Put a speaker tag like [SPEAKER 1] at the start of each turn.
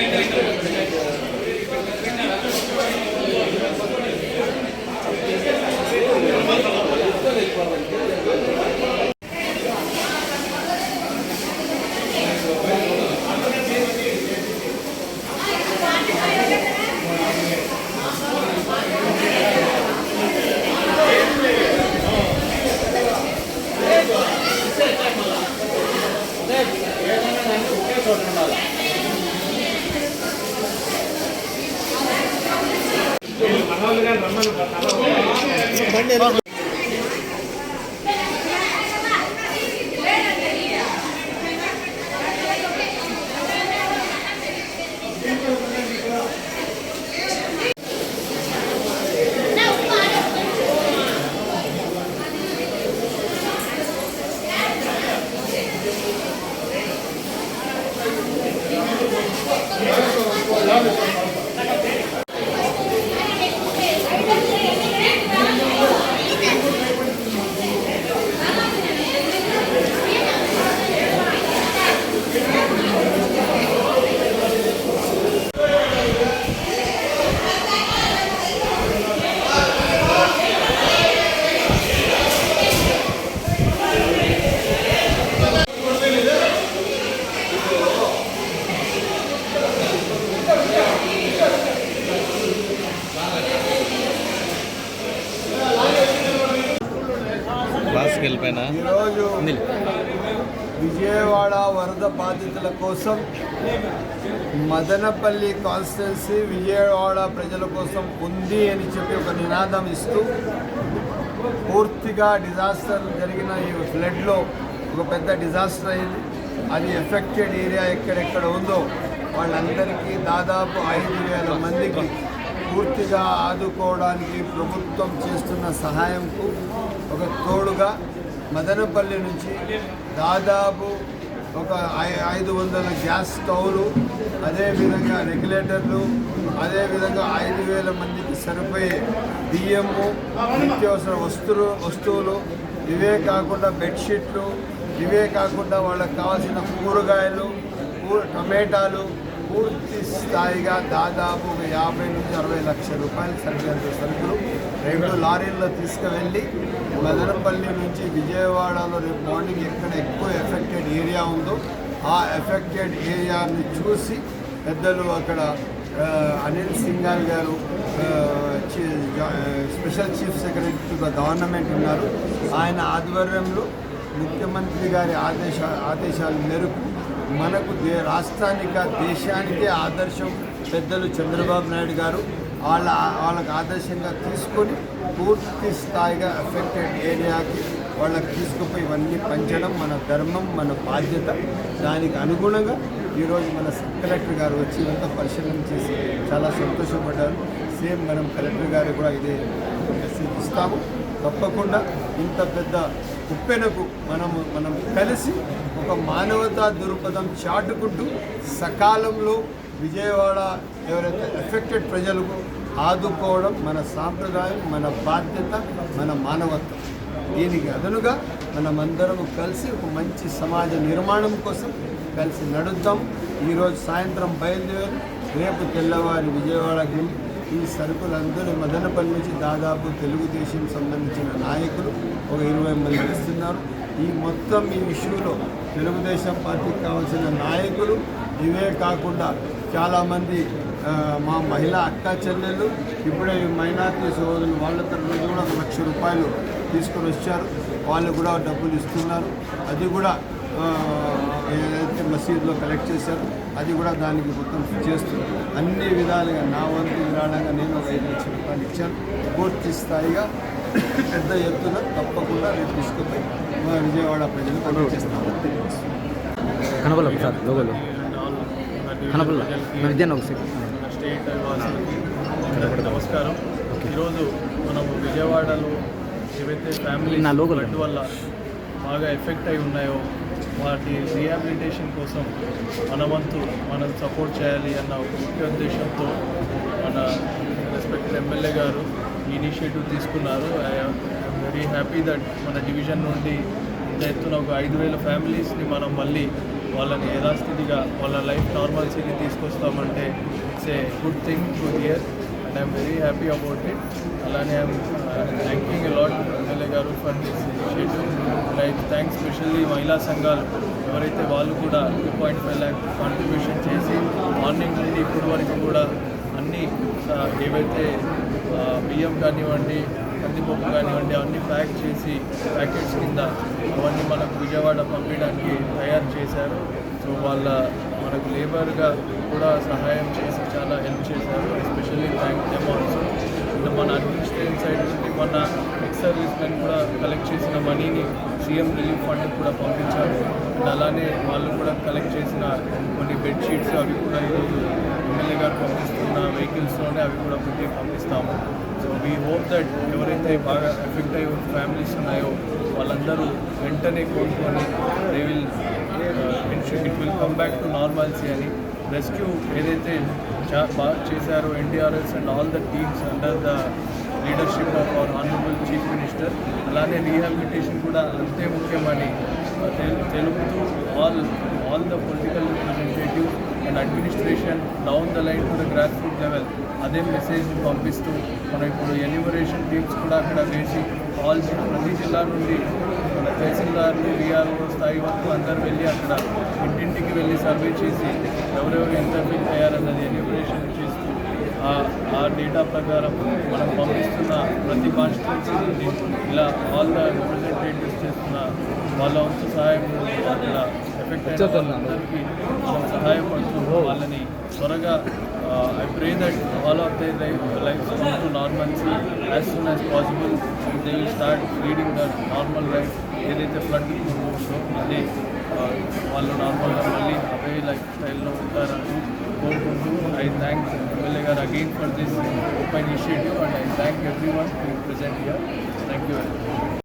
[SPEAKER 1] Gracias. 嗯。వెళ్ళిపోయినా
[SPEAKER 2] ఈరోజు విజయవాడ వరద బాధితుల కోసం మదనపల్లి కాన్స్టిట్యున్సీ విజయవాడ ప్రజల కోసం ఉంది అని చెప్పి ఒక నినాదం ఇస్తూ పూర్తిగా డిజాస్టర్ జరిగిన ఈ ఫ్లడ్లో ఒక పెద్ద డిజాస్టర్ అయింది. అది ఎఫెక్టెడ్ ఏరియా ఎక్కడెక్కడ ఉందో వాళ్ళందరికీ దాదాపు ఐదు వేల మందికి పూర్తిగా ఆదుకోవడానికి ప్రభుత్వం చేస్తున్న సహాయంకు ఒక తోడుగా మదనపల్లి నుంచి దాదాపు ఒక ఐ- ఐదు వందల గ్యాస్ స్టవ్లు అదేవిధంగా రెగ్యులేటర్లు అదేవిధంగా ఐదు వేల మందికి సరిపోయే బియ్యము నిత్యావసర వస్తువులు వస్తువులు ఇవే కాకుండా బెడ్షీట్లు ఇవే కాకుండా వాళ్ళకి కావాల్సిన కూరగాయలు కూ- టమాటాలు పూర్తి స్థాయిగా దాదాపు ఒక యాభై నుంచి అరవై లక్షల రూపాయలు సరిగ్గా సరుకులు రెండు లారీల్లో తీసుకువెళ్ళి మదనపల్లి నుంచి విజయవాడలో రేపు మార్నింగ్ ఎక్కడ ఎక్కువ ఎఫెక్టెడ్ ఏరియా ఉందో ఆ ఎఫెక్టెడ్ ఏరియాని చూసి పెద్దలు అక్కడ అనిల్ సింఘాల్ గారు chief- special chief secretary to the government ఉన్నారు. ఆయన ఆధ్వర్యంలో ముఖ్యమంత్రి గారి ఆదేశ ఆదేశాల మేరకు మనకు దే రాష్ట్రానికి దేశానికే ఆదర్శం పెద్దలు చంద్రబాబు నాయుడు గారు. వాళ్ళ వాళ్ళకి ఆదర్శంగా తీసుకొని పూర్తి స్థాయిగా అఫెక్టెడ్ ఏరియాకి వాళ్ళకి తీసుకుపోయి ఇవన్నీ పంచడం మన ధర్మం మన బాధ్యత. దానికి అనుగుణంగా ఈరోజు మన సబ్ కలెక్టర్ గారు వచ్చి ఇదంతా పరిశీలన చేసి చాలా సంతోషపడ్డారు. సేమ్ మనం కలెక్టర్ గారు కూడా ఇదే మెసేజ్ ఇస్తాము. తప్పకుండా ఇంత పెద్ద కుప్పెనకు మనము మనం కలిసి ఒక మానవతా దృక్పథం చాటుకుంటూ సకాలంలో విజయవాడ ఎవరైతే ఎఫెక్టెడ్ ప్రజలకు ఆదుకోవడం మన సాంప్రదాయం మన బాధ్యత మన మానవత్వం. దీనికి అదనుగా మనమందరం కలిసి ఒక మంచి సమాజ నిర్మాణం కోసం కలిసి నడుద్దాం. ఈరోజు సాయంత్రం బయలుదేరి రేపు తెల్లవారి విజయవాడకి వెళ్ళి ఈ సరుకులందరూ మదనపల్లి నుంచి దాదాపు తెలుగుదేశం సంబంధించిన నాయకులు ఒక ఇరవై మంది వస్తున్నారు. ఈ మొత్తం ఈ ఇష్యూలో తెలుగుదేశం పార్టీకి కావాల్సిన నాయకులు ఇవే కాకుండా చాలామంది మా మహిళా అక్క చెల్లెలు ఇప్పుడే ఈ మైనార్టీ సోదరులు వాళ్ళ తరఫున కూడా ఒక లక్ష రూపాయలు తీసుకొని వచ్చారు. వాళ్ళు కూడా డబ్బులు ఇస్తున్నారు. అది కూడా ఏదైతే మసీదులో కలెక్ట్ చేశారు అది కూడా దానికి మొత్తం చేస్తుంది అన్ని విధాలుగా నా వంతు విరాళంగా నేను ఒక ఐదు లక్షల రూపాయలు ఇచ్చాను. పూర్తి స్థాయిగా పెద్ద ఎత్తున తప్పకుండా రేపు తీసుకుపోయి మా విజయవాడ ప్రజలకు అందజేస్తామని తెలియజేస్తున్నాను
[SPEAKER 3] కనబల్ల ప్రసాద్ లోగోలో కనబల్ల విద్యాన్ని ఒక
[SPEAKER 4] మన స్టేట్ వాసులకి నమస్కారం ఈరోజు మనము విజయవాడలో ఏవైతే ఫ్యామిలీ
[SPEAKER 3] నా
[SPEAKER 4] లోగో వల్ల బాగా ఎఫెక్ట్ అయి ఉన్నాయో వాటి రీహాబిలిటేషన్ కోసం మన వంతు మనం సపోర్ట్ చేయాలి అన్న ఒక ముఖ్య ఉద్దేశంతో మన రెస్పెక్టెడ్ ఎమ్మెల్యే గారు ఇనిషియేటివ్ తీసుకున్నారు వెరీ హ్యాపీ దట్ మన డివిజన్ నుండి ఇంత ఎత్తున ఒక ఐదు వేల ఫ్యామిలీస్ని మనం మళ్ళీ వాళ్ళని యథాస్థితిగా వాళ్ళ లైఫ్ నార్మల్సీని తీసుకొస్తామంటే it's a good thing to hear and I'm very happy about it అలానే ఐఎమ్ థ్యాంకింగ్ లాట్ ఎమ్మెల్యే గారు for this initiative and I thanks specially మహిళా సంఘాలు ఎవరైతే వాళ్ళు కూడా two point five lakh contribution చేసి మార్నింగ్ నుండి ఇప్పటి వరకు కూడా అన్నీ uh, ఏవైతే uh, బియ్యం కానివ్వండి కందిపప్పు కానివ్వండి అవన్నీ ప్యాక్ చేసి ప్యాకెట్స్ కింద అవన్నీ మనకు విజయవాడ పంపించడానికి తయారు చేశారు. సో వాళ్ళ మనకు లేబర్గా కూడా సహాయం చేసి చాలా హెల్ప్ చేశారు. ఎస్పెషల్లీ థ్యాంక్ దెమ్ ఆల్సో ఇంకా మన ఉన్న ఎక్స్ సర్వీస్ మెన్ కూడా కలెక్ట్ చేసిన మనీని సీఎం రిలీఫ్ ఫండ్ కూడా పంపించారు. అలానే వాళ్ళు కూడా కలెక్ట్ చేసిన కొన్ని బెడ్షీట్స్ అవి కూడా ఈరోజు గారు పంపిస్తున్న వెహికల్స్లోనే అవి కూడా పుట్టి పంపిస్తాము. సో వీ హోప్ దట్ ఎవరైతే బాగా ఎఫెక్ట్ అయ్యో ఫ్యామిలీస్ ఉన్నాయో వాళ్ళందరూ వెంటనే కోరుకొని they will it will come back to normalcy అని రెస్క్యూ ఏదైతే చా బాగా చేశారో NDRS and all the teams under the leadership of our honourable chief minister అలానే రీహాబిలిటేషన్ కూడా అంతే ముఖ్యమని uh, తెలుపుతూ all all the administration down the line to the grass root level అదే మెసేజ్ పంపిస్తూ మనం ఇప్పుడు ఎన్యూమరేషన్ టీమ్స్ కూడా అక్కడ వేసి ఆల్ ప్రతి జిల్లా నుండి మన తహసీల్దార్లు విఆర్ఓ స్థాయి వరకు అందరు వెళ్ళి అక్కడ ఇంటింటికి వెళ్ళి సర్వే చేసి ఎవరెవరు ఎంత ఫిల్ అయ్యారన్నది ఎన్యూమరేషన్ చేస్తూ ఆ- ఆ డేటా ప్రకారం మనం పంపిస్తున్న ప్రతి కాన్స్టిట్యున్సీ నుండి ఇలా ఆల్ ద రిప్రజెంటేటివ్స్ చేస్తున్న వాళ్ళ వంతు సహాయం అక్కడ ఎఫెక్ట్ అయిన వాళ్ళందరికీ మనం సహాయపడుతూ వాళ్ళని త్వరగా I pray that all of they life life come to normalcy as soon as possible they will start leading the normal life ఏదైతే ఫ్లడ్ ఉందో అదే ఆ, వాళ్ళు నార్మల్గా మళ్ళీ అవే లైఫ్ స్టైల్లో ఉంటారని కోరుకుంటూ ఐ థ్యాంక్ ఎమ్మెల్యే గారు again for this open initiative and I thank everyone to present here thank you very much